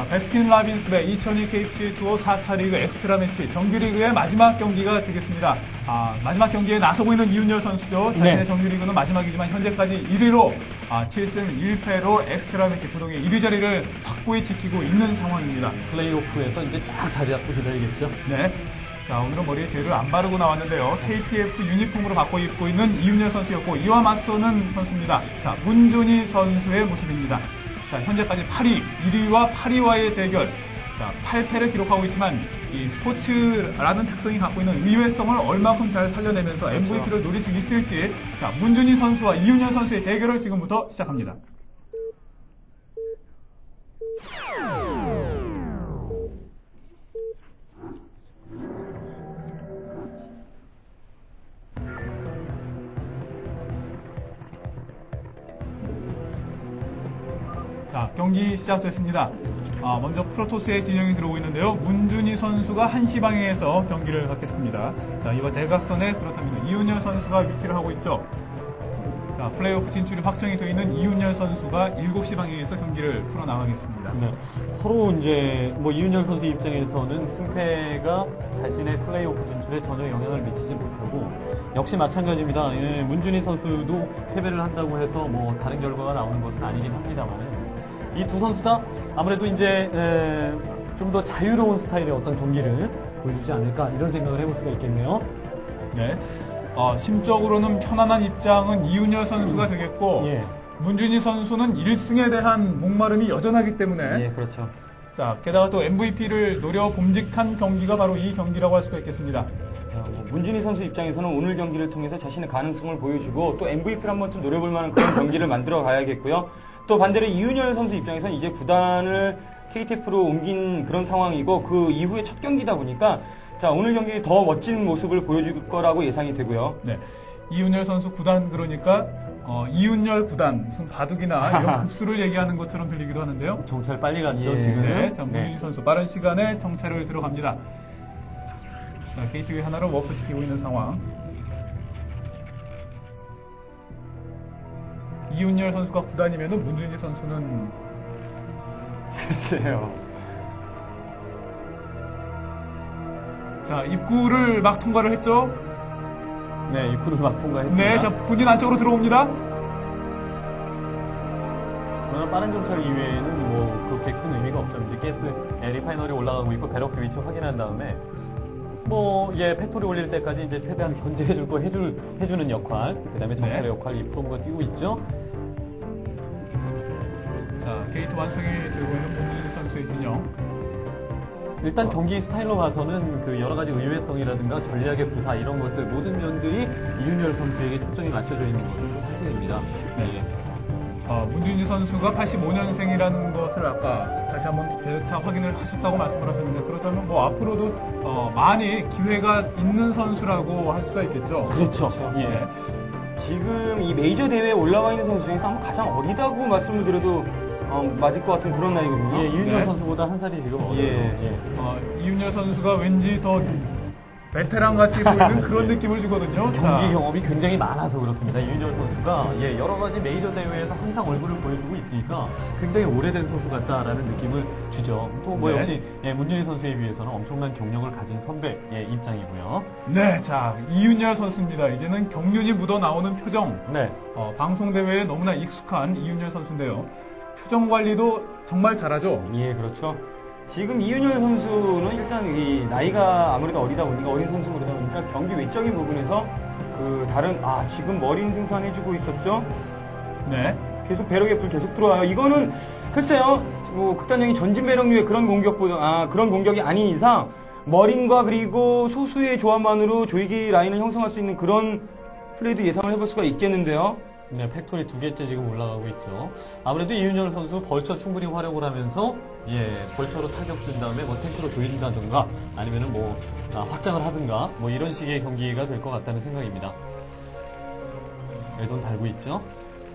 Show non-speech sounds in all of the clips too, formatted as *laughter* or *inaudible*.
자, 베스킨 라빈스 배2002 KPC 투어 4차 리그 엑스트라 매치 정규리그의 마지막 경기가 되겠습니다. 아, 마지막 경기에 나서고 있는 이윤열 선수죠. 자신의 네. 정규리그는 마지막이지만 현재까지 1위로 아, 7승 1패로 엑스트라 매치 부동의 1위 자리를 확고히 지키고 있는 상황입니다. 플레이오프에서 이제 딱 자리 잡고 기다리겠죠. 네. 자, 오늘은 머리에 젤을 안 바르고 나왔는데요. KTF 유니폼으로 바꿔 입고 있는 이윤열 선수였고, 이와 맞서는 선수입니다. 자, 문준희 선수의 모습입니다. 자, 현재까지 8위, 1위와 8위와의 대결. 자, 8패를 기록하고 있지만, 이 스포츠라는 특성이 갖고 있는 의외성을 얼마큼 잘 살려내면서 MVP를 노릴 수 있을지, 자, 문준희 선수와 이윤열 선수의 대결을 지금부터 시작합니다. 경기 시작됐습니다. 아, 먼저 프로토스의 진영이 들어오고 있는데요. 문준희 선수가 한시 방향에서 경기를 갖겠습니다. 자, 이와 대각선에 그렇다면 이윤열 선수가 위치를 하고 있죠. 자, 플레이오프 진출이 확정이 되어 있는 이윤열 선수가 7시 방향에서 경기를 풀어나가겠습니다. 네. 서로 이제 뭐 이윤열 선수 입장에서는 승패가 자신의 플레이오프 진출에 전혀 영향을 미치지 못하고 역시 마찬가지입니다. 예, 문준희 선수도 패배를 한다고 해서 뭐 다른 결과가 나오는 것은 아니긴 합니다만 이 두 선수 다 아무래도 이제 좀 더 자유로운 스타일의 어떤 경기를 보여주지 않을까 이런 생각을 해볼 수가 있겠네요. 네. 어, 심적으로는 편안한 입장은 이윤열 선수가 되겠고, 예. 문준희 선수는 1승에 대한 목마름이 여전하기 때문에, 예, 그렇죠. 자, 게다가 또 MVP를 노려 봄직한 경기가 바로 이 경기라고 할 수가 있겠습니다. 어, 뭐 문진희 선수 입장에서는 오늘 경기를 통해서 자신의 가능성을 보여주고 또 MVP를 한 번쯤 노려볼 만한 그런 경기를 만들어 가야겠고요. 또 반대로 이윤열 선수 입장에서는 이제 구단을 KTF로 옮긴 그런 상황이고 그 이후에 첫 경기다 보니까 자 오늘 경기 더 멋진 모습을 보여줄 거라고 예상이 되고요. 네. 이윤열 선수 구단 그러니까 어, 이윤열 구단 무슨 바둑이나 이런 *laughs* 급수를 얘기하는 것처럼 들리기도 하는데요. 정찰 빨리 갔죠 예. 지금. 네, 자, 문준희 네. 선수 빠른 시간에 정찰을 들어갑니다. 자, 게이트웨이 하나를 워프 시키고 있는 상황. 이윤열 선수가 구단이면은 문준희 선수는 글쎄요. 자 입구를 막 통과를 했죠. 네, 입구를 막 통과했습니다. 네, 자 본진 안쪽으로 들어옵니다. 그러나 빠른 정찰 이외에는 뭐 그렇게 큰 의미가 없죠. 이제 가스 예, 리파이너리 올라가고 있고 베럭스 위치 확인한 다음에 뭐 예, 팩토리 올릴 때까지 이제 최대한 견제해줄 거 해줄 해주는 역할, 그 다음에 정찰의 네. 역할 이 프로모가 뛰고 있죠. 자 게이트 완성이 되고 있는 문준희 선수의 진영. 일단 경기 스타일로 봐서는 그 여러 가지 의외성이라든가 전략의 부사 이런 것들 모든 면들이 이윤열 선수에게 초점이 맞춰져 있는 것은 사실입니다. 네. 어, 문준희 선수가 85년생이라는 것을 아까 다시 한번 재차 확인을 하셨다고 말씀을 하셨는데 그렇다면 뭐 앞으로도 어, 많이 기회가 있는 선수라고 할 수가 있겠죠. 그렇죠. 예. 네. 지금 이 메이저 대회에 올라와 있는 선수 중에서 아마 가장 어리다고 말씀을 드려도 어, 맞을 것 같은 그런 나이거든요. 예, 이윤열 네. 선수보다 한 살이 지금 어려요. 예. 예. 어, 이윤열 선수가 왠지 더 베테랑 같이 보이는 그런 느낌을 주거든요. 자, 경기 경험이 굉장히 많아서 그렇습니다. 이윤열 선수가 예, 여러 가지 메이저 대회에서 항상 얼굴을 보여주고 있으니까 굉장히 오래된 선수 같다라는 느낌을 주죠. 또 뭐 네. 역시 예, 문준희 선수에 비해서는 엄청난 경력을 가진 선배 예, 입장이고요. 네, 자 이윤열 선수입니다. 이제는 경륜이 묻어 나오는 표정. 네. 어, 방송 대회에 너무나 익숙한 이윤열 선수인데요. 표정 관리도 정말 잘하죠. 예, 그렇죠. 지금 이윤열 선수는 일단 이 나이가 아무래도 어리다 보니까 어린 선수 그러다 보니까 경기 외적인 부분에서 그 다른 아 지금 머리는 생산해주고 있었죠. 네. 계속 배럭의 불 계속 들어와요. 이거는 글쎄요, 뭐 극단적인 전진 배럭류의 그런 공격보다 아 그런 공격이 아닌 이상 머린과 그리고 소수의 조합만으로 조이기 라인을 형성할 수 있는 그런 플레이도 예상을 해볼 수가 있겠는데요. 네, 팩토리 두 개째 지금 올라가고 있죠. 아무래도 이윤열 선수 벌처 충분히 활용을 하면서 예, 벌처로 타격 준 다음에 뭐 탱크로 조인다든가 아니면은 뭐 아, 확장을 하든가 뭐 이런 식의 경기가 될 것 같다는 생각입니다. 에돈 달고 있죠.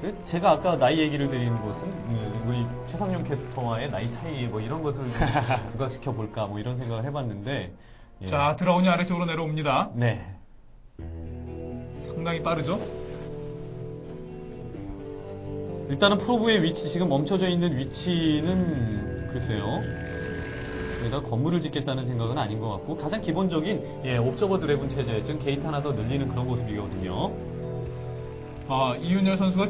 그 제가 아까 나이 얘기를 드리는 것은 음, 우리 최상용 캐스터와의 나이 차이 뭐 이런 것을 좀 *laughs* 부각시켜 볼까 뭐 이런 생각을 해봤는데 예. 자 드라운이 아래쪽으로 내려옵니다. 네. 상당히 빠르죠. 일단은 프로브의 위치 지금 멈춰져 있는 위치는 글쎄요. 여기다 건물을 짓겠다는 생각은 아닌 것 같고 가장 기본적인 예, 옵저버 드래곤 체제 지금 게이트 하나 더 늘리는 그런 모습이거든요. 아, 이윤열 선수가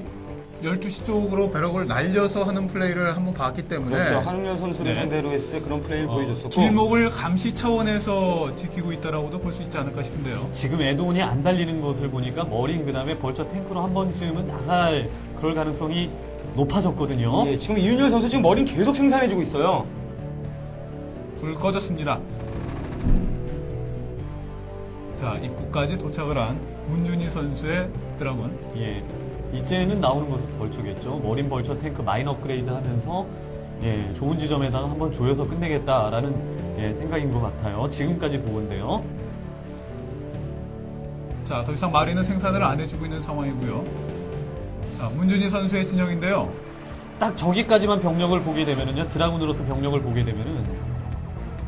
12시 쪽으로 배럭을 날려서 하는 플레이를 한번 봤기 때문에 그렇죠. 한웅열 선수를 네. 상대로 했을 때 그런 플레이를 어, 보여줬었고 길목을 감시 차원에서 지키고 있다라고도 볼 수 있지 않을까 싶은데요. 지금 에드온이 안 달리는 것을 보니까 머린 그다음에 벌처 탱크로 한 번쯤은 나갈 그럴 가능성이 높아졌거든요. 예, 지금 이윤열 선수 지금 머린 계속 생산해주고 있어요. 불 꺼졌습니다. 자, 입구까지 도착을 한 문준희 선수의 드라군. 예. 이제는 나오는 것은 벌처겠죠. 머린 벌처 탱크 마인 업그레이드 하면서 예, 좋은 지점에다가 한번 조여서 끝내겠다라는 예, 생각인 것 같아요. 지금까지 보건데요. 자, 더 이상 마리는 생산을 안 해주고 있는 상황이고요. 자, 문준희 선수의 진영인데요. 딱 저기까지만 병력을 보게 되면은요, 드라군으로서 병력을 보게 되면은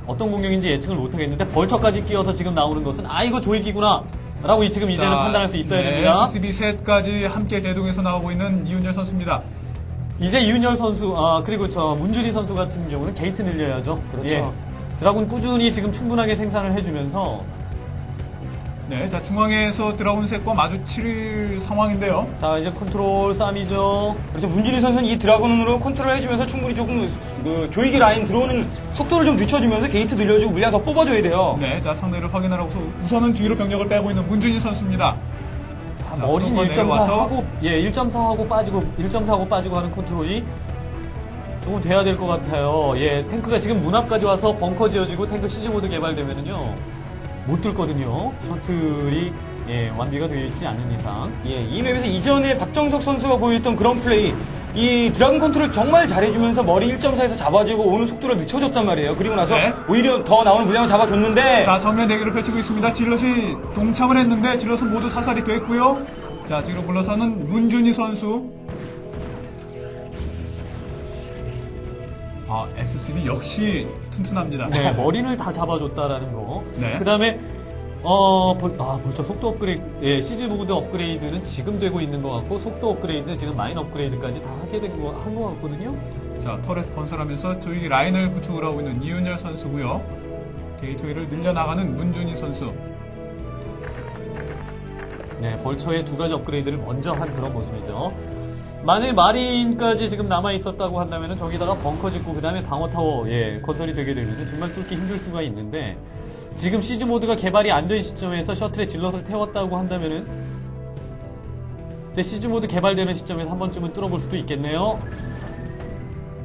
어떤 공격인지 예측을 못 하겠는데 벌처까지 끼어서 지금 나오는 것은 아 이거 조이기구나 라고 이- 지금 이제는 자, 판단할 수 있어야 네, 됩니다. SCB 셋까지 함께 대동해서 나오고 있는 이윤열 선수입니다. 이제 이윤열 선수, 아, 그리고 저 문준희 선수 같은 경우는 게이트 늘려야죠. 그렇죠. 예. 드라군 꾸준히 지금 충분하게 생산을 해주면서 네, 자, 중앙에서 들어온 셋과 마주칠 상황인데요. 자 이제 컨트롤 싸움이죠. 그래서 문진희 선수는 이 드라군으로 컨트롤 해주면서 충분히 조금 그 조이기 라인 들어오는 속도를 좀 늦춰주면서 게이트 늘려주고 물량 더 뽑아줘야 돼요. 네, 자, 상대를 확인하라고서 우선은 뒤로 병력을 빼고 있는 문준희 선수입니다. 자, 자, 머린 한번 1.4 내려와서. 하고 예 1.4 하고 빠지고 1.4 하고 빠지고 하는 컨트롤이 조금 돼야 될 것 같아요. 예 탱크가 지금 문 앞까지 와서 벙커 지어지고 탱크 시즈 모드 개발되면은요 못 뚫거든요. 셔틀이 예 완비가 되어 있지 않은 이상. 예, 이 맵에서 이전에 박정석 선수가 보였던 그런 플레이, 이 드라군 컨트롤 정말 잘해주면서 머리 1.4에서 잡아주고 오는 속도를 늦춰줬단 말이에요. 그리고 나서 네. 오히려 더 나오는 물량을 잡아줬는데, 자, 정면 대결을 펼치고 있습니다. 질럿이 동참을 했는데 질럿은 모두 사살이 됐고요. 자, 뒤로 물러서는 문준희 선수. 아, SCB 역시 튼튼합니다. 네, *laughs* 머리를 다 잡아줬다라는 거. 네. 그 다음에, 어, 벌, 아, 벌써 속도 업그레이드, 예, 시즈 모드 업그레이드는 지금 되고 있는 것 같고, 속도 업그레이드, 지금 마인 업그레이드까지 다 하게 된 거, 한 것 같거든요? 자, 터렛 건설하면서 저희 라인을 구축을 하고 있는 이윤열 선수고요. 게이트웨이를 늘려나가는 문준희 선수. 네, 벌처의 두 가지 업그레이드를 먼저 한 그런 모습이죠. 만일 마린까지 지금 남아 있었다고 한다면은 저기다가 벙커 짓고 그 다음에 방어 타워 예 건설이 되게 되면 정말 뚫기 힘들 수가 있는데 지금 시즈 모드가 개발이 안 된 시점에서 셔틀에 질럿을 태웠다고 한다면은 시즈 모드 개발되는 시점에서 한 번쯤은 뚫어볼 수도 있겠네요.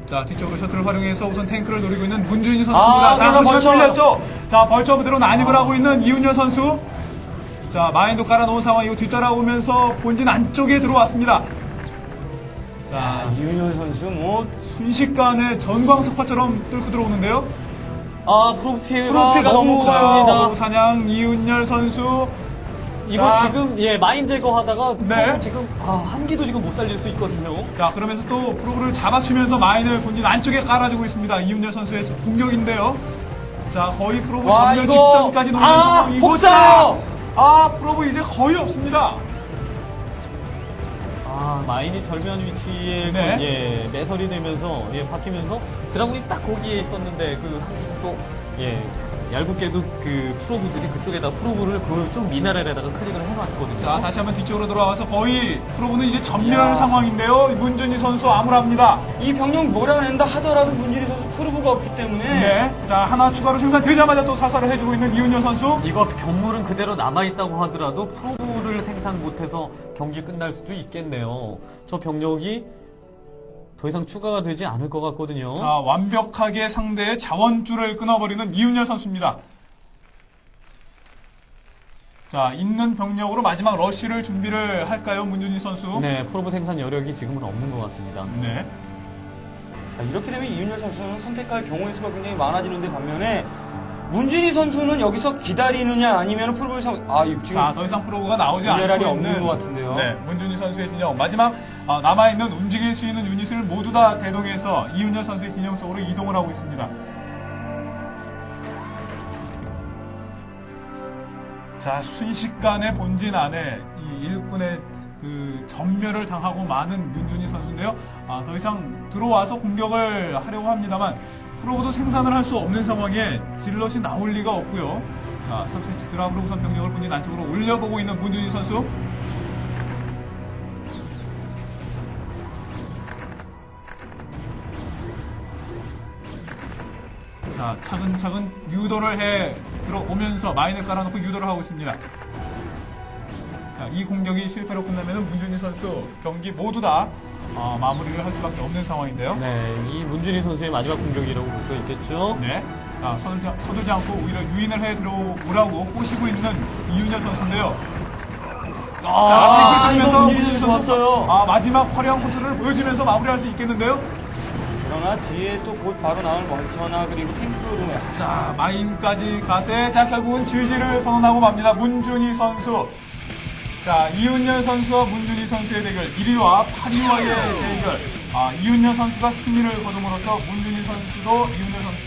자, 뒤쪽으로 셔틀을 활용해서 우선 탱크를 노리고 있는 문준희 선수입니다. 아, 자, 벌써- 실렸죠? 자, 벌처 그대로 난입을 하고 있는 이윤열 선수. 자, 마인도 깔아놓은 상황이고 뒤따라오면서 본진 안쪽에 들어왔습니다. 자, 이윤열 선수 뭐, 순식간에 전광석화처럼 뚫고 들어오는데요. 아 프로필가 프로필가 너무. 어우, 사냥 이윤열 선수. 이거 자. 지금 예 마인 제거 하다가 네. 너무 지금 아, 한 기도 지금 못 살릴 수 있거든요. 자, 그러면서 또 프로브를 잡아주면서 마인을 본진 안쪽에 깔아주고 있습니다. 이윤열 선수의 공격인데요. 자, 거의 프로브 와, 이거- 직전까지 노리는 아, 상황이고. 복사요! 자, 아, 프로브 이제 거의 없습니다. 아 마인이 절묘한 위치에 네. 그, 예 매설이 되면서 예 바뀌면서 드라군이 딱 거기에 있었는데 그또 예 얇게도 그 프로브들이 그쪽에다 프로브를 그쪽 미나렐에다가 클릭을 해놨거든요. 자, 다시 한번 뒤쪽으로 돌아와서 거의 프로브는 이제 전멸 야. 상황인데요. 문준희 선수 암울합니다. 이 병력 몰아낸다 하더라도 문진희 선수 프로브가 없기 때문에, 네. 자, 하나 추가로 생산되자마자 또 사살을 해주고 있는 이윤열 선수. 이거 경물은 그대로 남아있다고 하더라도 프로브를 생산 못해서 경기 끝날 수도 있겠네요. 저 병력이 더 이상 추가가 되지 않을 것 같거든요. 자, 완벽하게 상대의 자원줄을 끊어버리는 이윤열 선수입니다. 자, 있는 병력으로 마지막 러쉬를 준비를 할까요, 문준희 선수? 네, 프로브 생산 여력이 지금은 없는 것 같습니다. 네. 자, 이렇게 되면 이윤열 선수는 선택할 경우의 수가 굉장히 많아지는데 반면에, 문진희 선수는 여기서 기다리느냐 아니면 프로브를 상, 아, 이 지금 자, 더 이상 프로브가 나오지 않고 있는 없는 것 같은데요. 네, 문준희 선수의 진영. 마지막 아, 남아 있는 움직일 수 있는 유닛을 모두 다 대동해서 이윤열 선수의 진영 속으로 이동을 하고 있습니다. 자, 순식간에 본진 안에 이 일꾼의 그 전멸을 당하고 마는 문준희 선수인데요. 아, 더 이상 들어와서 공격을 하려고 합니다만 프로브도 생산을 할 수 없는 상황에 질럿이 나올 리가 없고요. 자, 3cm 드랍으로 우선 병력을 본진 안쪽으로 올려보고 있는 문준희 선수. 자, 차근차근 유도를 해 들어오면서 마인을 깔아놓고 유도를 하고 있습니다. 자, 이 공격이 실패로 끝나면 문준희 선수 경기 모두 다 어, 마무리를 할 수밖에 없는 상황인데요. 네, 이 문준희 선수의 마지막 공격이라고 볼 수 있겠죠. 네. 자, 서둘지, 서둘지 않고 오히려 유인을 해 들어오라고 꼬시고 있는 이윤여 선수인데요. 아, 자, 이거 끌면서 문준희 선수 좋았어요. 아, 마지막 화려한 컨트롤을 보여주면서 마무리할 수 있겠는데요. 그러나 뒤에 또 곧 바로 나올 멀처나 그리고 탱크로 자, 마인까지 가세. 자, 결국은 GG를 선언하고 맙니다. 문준희 선수. 자, 이윤열 선수와 문준희 선수의 대결, 1위와 8위와의 대결. 아, 이윤열 선수가 승리를 거둠으로써 문준희 선수도 이윤열 선수